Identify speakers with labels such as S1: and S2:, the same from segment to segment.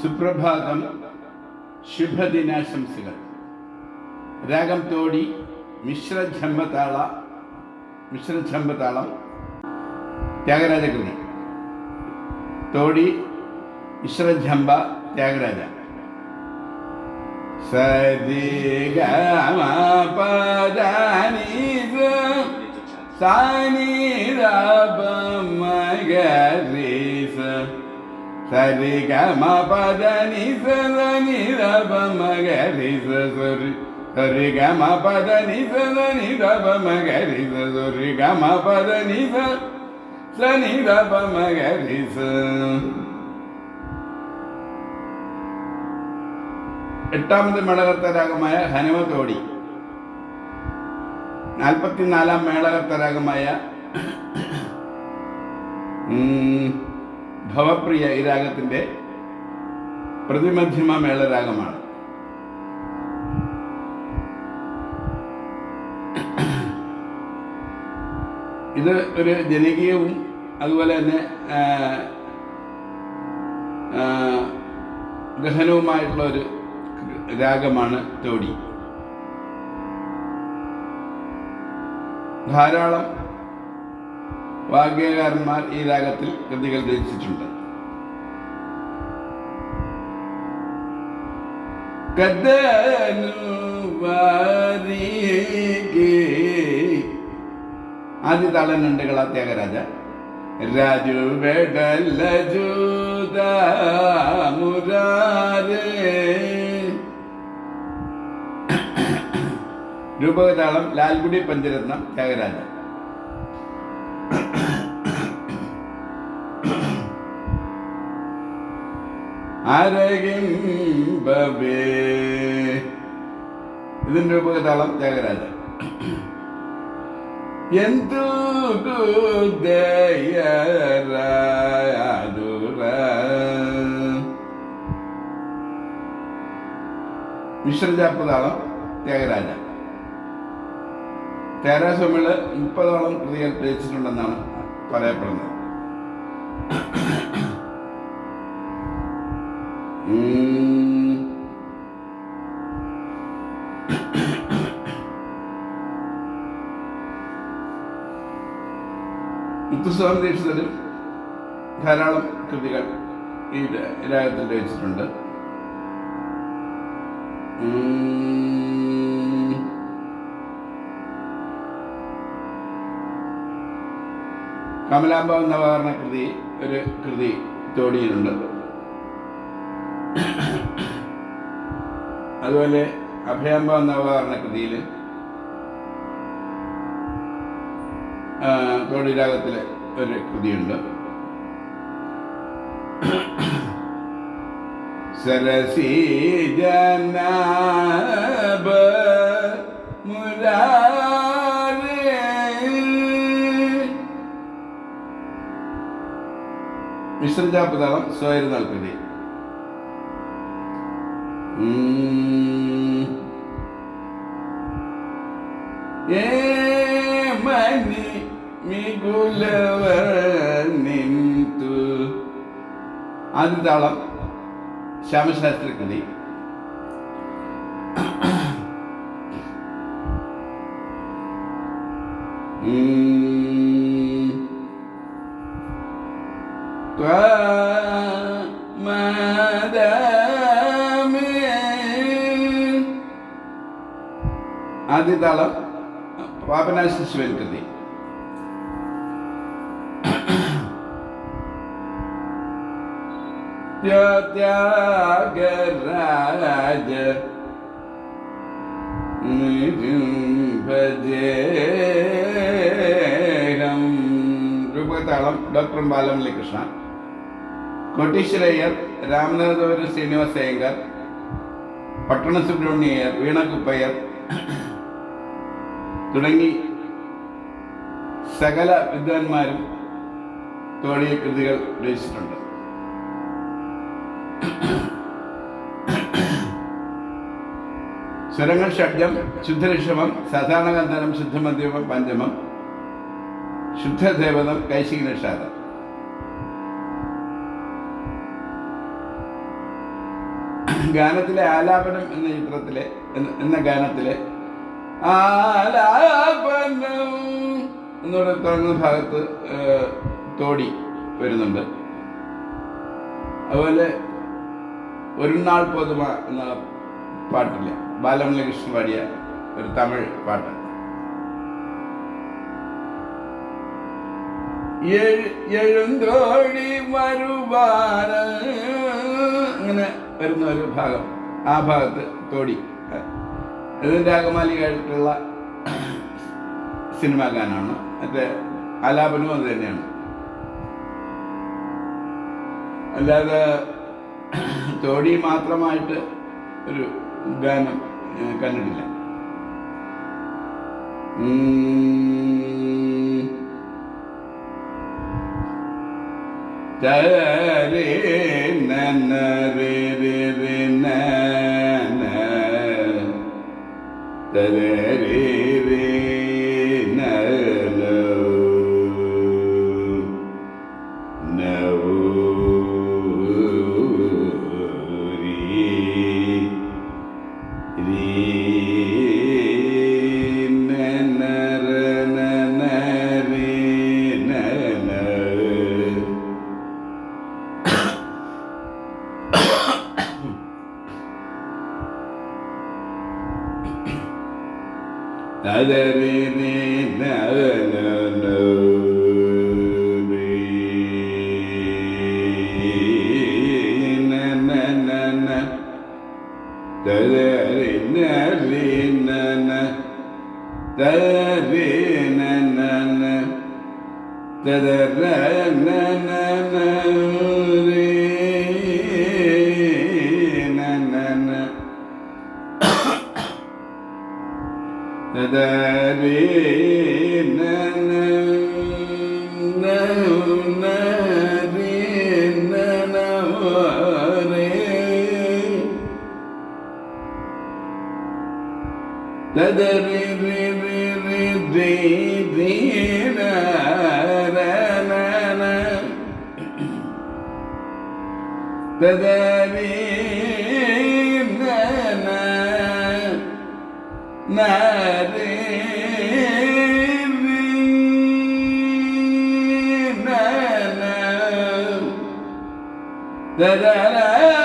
S1: സുപ്രഭാതം ശുഭദിനാശംസകൾ രാഗം തോടി മിശ്രജമ്പതാള മിശ്രജമ്പതാളം ത്യാഗരാജകൃതി തോടി മിശ്രജമ്പ ത്യാഗരാജ സരി ഗമ പദനി സാനി സരി ഗമ പദനി സനി രബ മഗരി സരി സരി ഗമ പദനി സനി രബ മഗരി സരി ഗമ പദനി സനി രബ മഗരി എട്ടാമത് മേളകർത്ത രാഗമായ ഹനുമത്തോടി. നാൽപ്പത്തിനാലാം മേളകർത്ത രാഗമായ ഉം, ഭവപ്രിയ ഈ രാഗത്തിന്റെ പ്രതിമധ്യമ മേളരാഗമാണ് ഇത് ഒരു ജനകീയവും അതുപോലെ തന്നെ ഗഹനവുമായിട്ടുള്ള ഒരു രാഗമാണ് തോടി ധാരാളം വാഗ്യകാരന്മാർ ഈ രാഗത്തിൽ കൃതികൾ രചിച്ചിട്ടുണ്ട്. ആദ്യ താളനുണ്ട് കളാത്യാഗരാജ രാജു വെടല്ല ജൂത മുരാരേ രൂപകതാളം ലാൽഗുഡി പഞ്ചരത്നം ത്യാഗരാജ. ആരകിംബവേ ഇതിന്റെ ഉപകതാളം ത്യാഗരാജ എന്തു മിശ്രജാപ്പതാളം ത്യാഗരാജ തേരാസ്വാമികൾ മുപ്പതോളം കൃതികൾ രചിച്ചിട്ടുണ്ടെന്നാണ് പറയപ്പെടുന്നത്. മുത്തുസ്വാമി ദീക്ഷിതരും ധാരാളം കൃതികൾ ഈ രാഗത്തിൽ രചിച്ചിട്ടുണ്ട്. കമലാംബ നവകരണ കൃതി ഒരു കൃതി തോടിയിലുണ്ട് അതുപോലെ അഭയാമ്പ നവകരണ കൃതിയിൽ തോടിരാഗത്തിലെ ഒരു കൃതിയുണ്ട്. സരസി ജനാബ മുരാരേ. മിശ്രജാപതാളം സ്വയർ കൃതി. ఏమని మిగులవ నింతు ఆది తాళం శ్యామశాస్త్రికుడి ఆది తాళం പാപനാശ ശിവൻ കൃതി ത്യാഗരാജ ഡോക്ടർ ബാലമുരളി കൃഷ്ണ കൊട്ടീശ്വരയ്യർ രാമനാഥപുരം ശ്രീനിവാസ പട്ടണ സുബ്രഹ്മണ്യയ്യർ വീണക്കുപ്പയ്യർ. തുടങ്ങി സകല വിദ്വാൻമാരും തോടിയ കൃതികൾ രചിച്ചിട്ടുണ്ട്. സ്വരങ്ങൾ ഷഡ്ജം ശുദ്ധലക്ഷമം സാധാരണ ഗന്ധനം ശുദ്ധമധ്യമം പഞ്ചമം ശുദ്ധദേവതം കൈശിക നിഷാദം ഗാനത്തിലെ ആലാപനം എന്ന ചിത്രത്തിലെ എന്ന ഗാനത്തിലെ ആലാപനം. തുടങ്ങുന്ന ഭാഗത്ത് തോടി വരുന്നുണ്ട്. അതുപോലെ ഒരു നാൾ പൊതുമ എന്ന പാട്ടില്ല. ബാലമുരളികൃഷ്ണൻ പാടിയ ഒരു തമിഴ് പാട്ട് എഴ്- എഴുന്തോടി വരുവാന അങ്ങനെ വരുന്ന ഒരു ഭാഗം. ആ ഭാഗത്ത് തോടി. ഇത് രാഗമാലികയായിട്ടുള്ള സിനിമാ ഗാനാണ്. മറ്റേ ആലാപനവും അത് തന്നെയാണ്. അല്ലാതെ തോടി മാത്രമായിട്ട് ഒരു ഗാനം കണ്ടിട്ടില്ല. ചേ രേ ತದರೇ عذاب تدري để để để.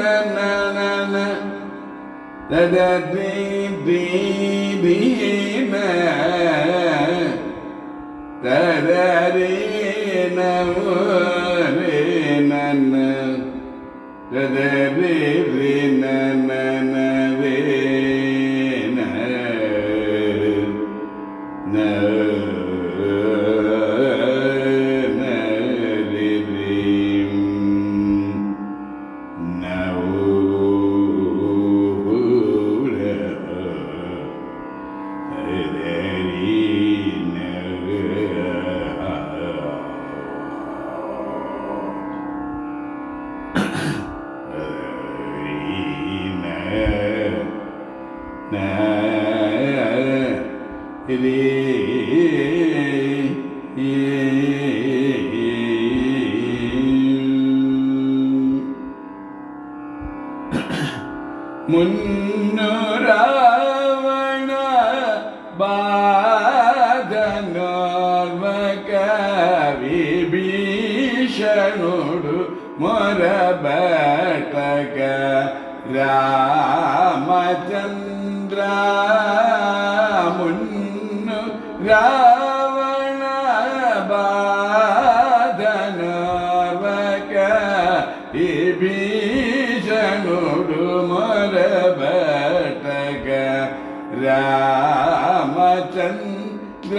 S1: na na na na تدريبهما تدرين مرينا تدرين Ramachandra മുന്നു Ravana ബാധനവക ഭീഷണുടു Ramachandra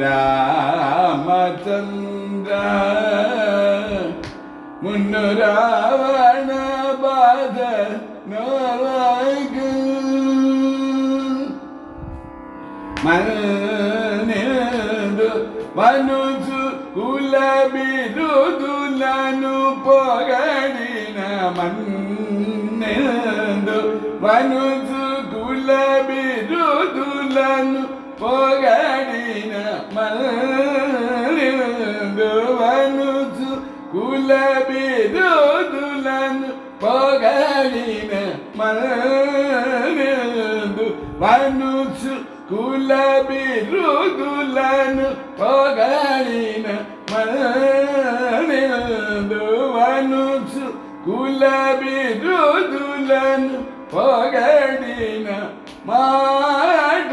S1: Ramachandra മുന്നു Ravana ബാധ മനു മനുജു കുലബിരുദുലനു പൊകടിന മന്നു മനുജു കുലബിരുദുലനു పొగడిన మల్లువనుచు కుల బిరుదులను పొగడిన మల్లు వనుచు కుల బిరుదులను పొగడిన మల్లు వనుచు కుల బిరుదులను పొగడిన మాట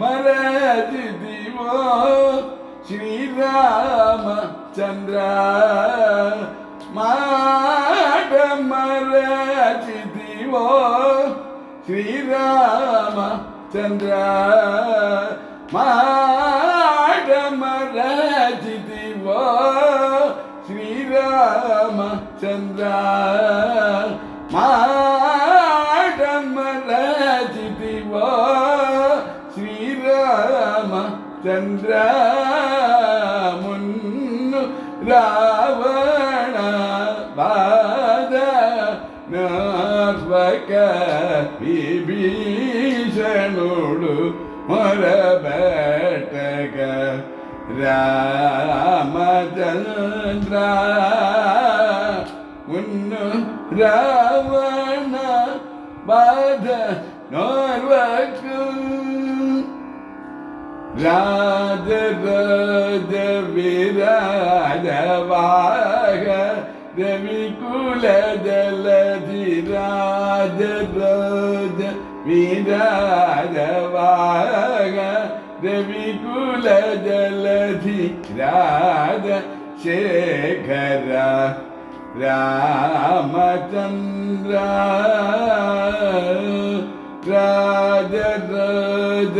S1: மரதி திவோ ஸ்ரீராம சந்திர மாட மரதி திவோ ஸ்ரீராம சந்திர மாட மரதி திவோ ஸ்ரீராம சந்திர തന്ദ്ര മുന്നു രാവണ വാദ നാർവക വിഭീഷണോടു മൊരബേട്ടക രാമചന്ദ്ര മുന്നു രാ ராதபத விராடவாக ரவி குலதலதி ராதபத விராடவாக ரவி குலதலதி ராத சேகர ராமச்சந்திர ராஜ ராஜ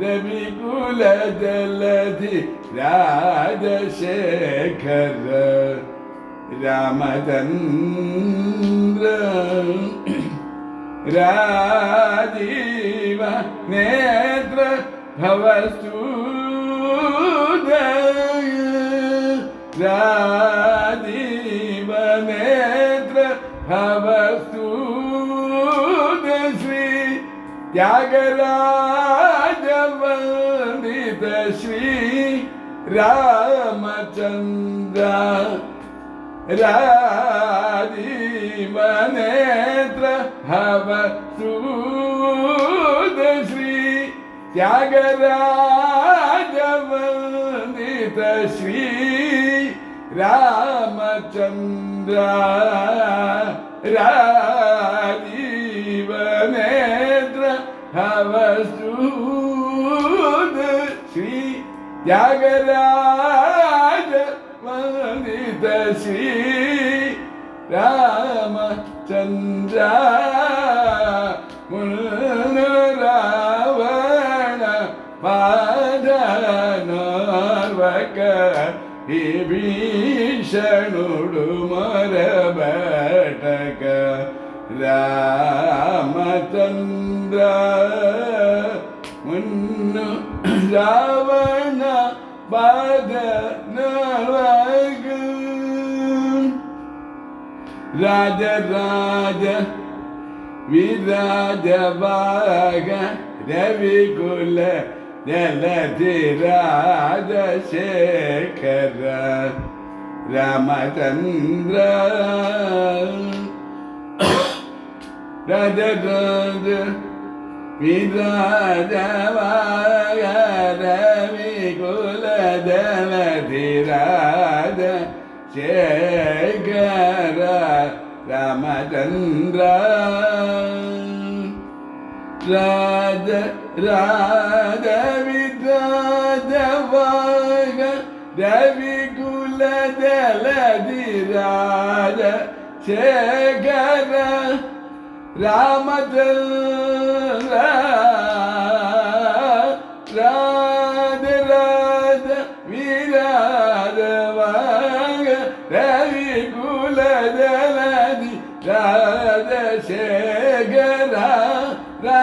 S1: രവികുല ജലധി രാജശേഖര രാമചന്ദ്ര രാജീവ നേത്ര ഭവസ്തൂദയ രാജീവ നേത്ര ഭവസ്തൂദ ശ്രീ ത്യാഗരാജവന്ദിത वंदित श्री रामचंद्र। राजीवनेत्र हव सूद श्री। त्यागराज वंदित श्री रामचंद्र। राजीवनेत्र हव ശ്രീ രാമചന്ദ്ര മുരാവണ പാദനോർവക ഭീഷണുടു മരബട്ടക രാമചന്ദ്ര മുന്നു ರಾವಣ ಬಾಗನವಾಗ ರಾಜ ರಾಜ ವಿರಾಜ ಬಾಗ ರವಿ ಕುಲ ಜಲಧಿ ರಾಜ ಶೇಖರ ರಾಮಚಂದ್ರ ರಾಜ ರಾಜ விராஜவாகரவி குலதவதிராஜ சேகர ராமச்சந்திர ராஜ ராஜவிதாஜவாக ரவி குலதலதிராஜ சேகர ராமச்சந்திர ராத ராத வீராதவாக ரவி குலதலதி ராத சேகரா ரா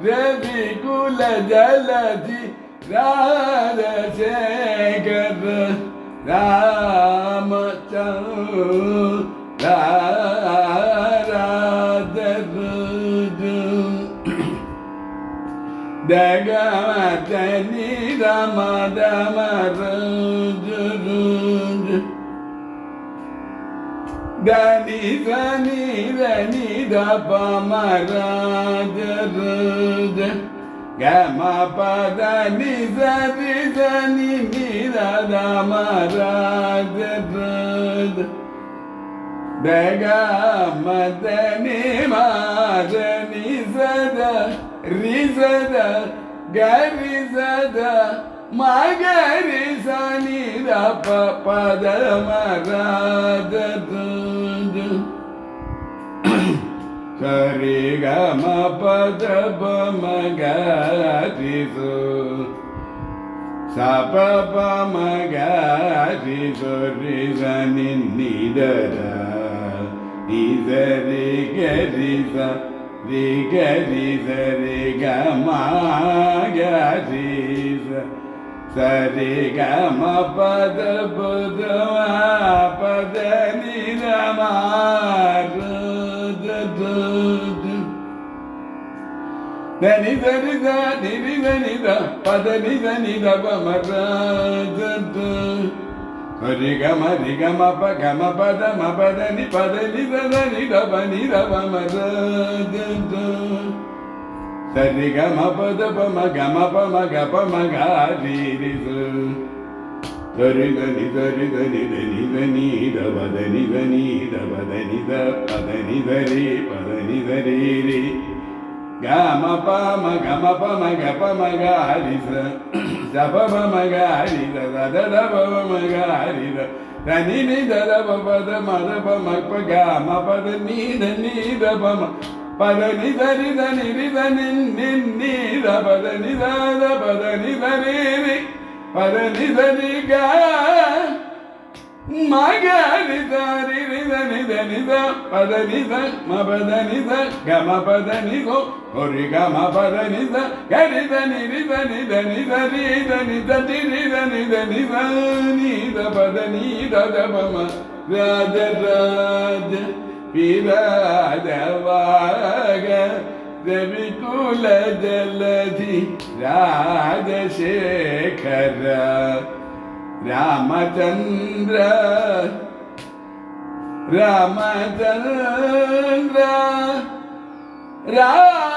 S1: ரவிகுல ஜலதி ராஜசேகர ராமச்சந்திரம் தகவதனி ரமதமரஞ்சு தனி தனி தனி ಪ ಮರಾಜ ಗಮ ಪದ ನಿಜ ನಿಜ ನಿಮಿರ ಮ ರಾಜ ಬೆಗ ಮದನಿ ಮಾರ ನಿಜದ ರಿಸದ ಗರಿಸದ ಮಗರಿಸ ನಿರ ಪದ ಮರಾಜ ಸರಿ ಗಮ ಪದ ಬಮಗ ರಿಸು ಸಪ ಪಮಗ ರಿಸು ರಿಸ ನಿನ್ನಿದರ ನಿಜ ರಿ ಗರಿಸ ರಿ ಗರಿಸ ರಿ ಗಮ ಗರಿಸ ಸರಿ ಗಮ ಪದ ಬುಧ దని దని దని దని ద పద ని దని ద మర హరి గమ రి గమ ప గమ పద మ పద ని పద ని ద ని ద ప ని ద ప మర సరి గమ పద ప మ గమ ప మ గ ప మ గ రి రి దరి దని దరి దని దని దని ద పద ని దని ద పద ని ద పద ని దరి పద ని దరి రి ಗ ಮ ಪ ಮ ಗ ಮ ಪ ಮ ಗ ಪ ಮ ಗ ಹರಿ ಸ ದ ಪ ಮ ಮ ಗ ಹರಿ ದ ದ ದ ದ ಪ ಮ ಮ ಗ ಹರಿ ದ ದ ನಿ ನಿ ದ ದ ಪ ಪ ದ ಮ ದ ಪ ಮ ಪ ಗ ಮ ಪ ದ ನಿ ದ ನಿ ದ ಪ ಮ ಪ ದ ನಿ ದ ರಿ ದ ನಿ ರಿ ದ ನಿ ನಿ ನಿ ದ ಪ ದ ನಿ ದ ದ ಪ ದ ನಿ ದ ರಿ ರಿ ಪ ದ ನಿ ದ ರಿ ಗ மகரித ரித நித நித பத நித மபத நித கம பத நிதோ ஒரு கம பத நித கரித நிரித நித நித ரீத நித திரித நித நித நீத பத நீத தபம ராஜ ராஜ பிராஜவாக ரவிகுல ஜலதி ராஜசேகர രാമചന്ദ്ര രാമചന്ദ്ര രാമചന്ദ്ര.